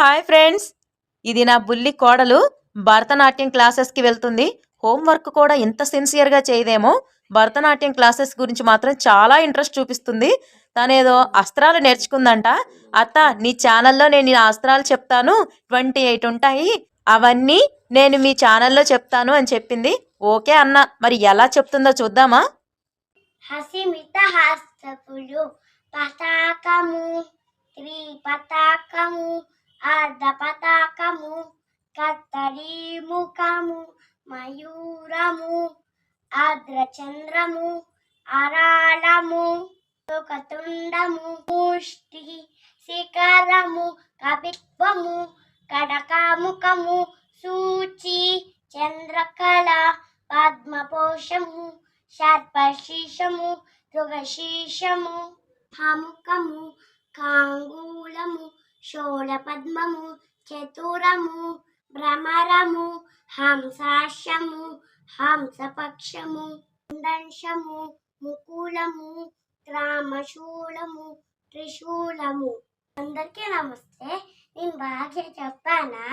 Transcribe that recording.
Hi friends ఇది నా బుల్లి కోడలు భరతనాట్యం క్లాసెస్కి వెళ్తుంది. హోంవర్క్ కూడా ఇంత సిన్సియర్గా చేయదేమో. భరతనాట్యం క్లాసెస్ గురించి మాత్రం చాలా ఇంట్రెస్ట్ చూపిస్తుంది. తనేదో అస్త్రాలు నేర్చుకుందంట. అత్త నీ ఛానల్లో నేను ఈ అస్త్రాలు చెప్తాను. ట్వంటీ ఎయిట్ ఉంటాయి. అవన్నీ నేను మీ ఛానల్లో చెప్తాను అని చెప్పింది. ఓకే అన్న. మరి ఎలా చెప్తుందో చూద్దామా? హసిమిత హాస్యపులు పతాకము అర్ధపతాకము అర్ధ పతాకము ముఖము మయూరము ఆర్ద్రచంద్రము అరాళము తుండము ముష్టి శిఖరము కవిత్వము కడకాముఖము సూచి చంద్రకళ పద్మపోషము సర్పశీషము మృగశీషము హముఖము కాంగు షోళపద్మము చతురము భ్రమరము హంసాశము హంసపక్షము దంశము ముకులము త్రామశూలము త్రిశూలము అందరికీ నమస్తే. నేను బాగా చెప్పానా?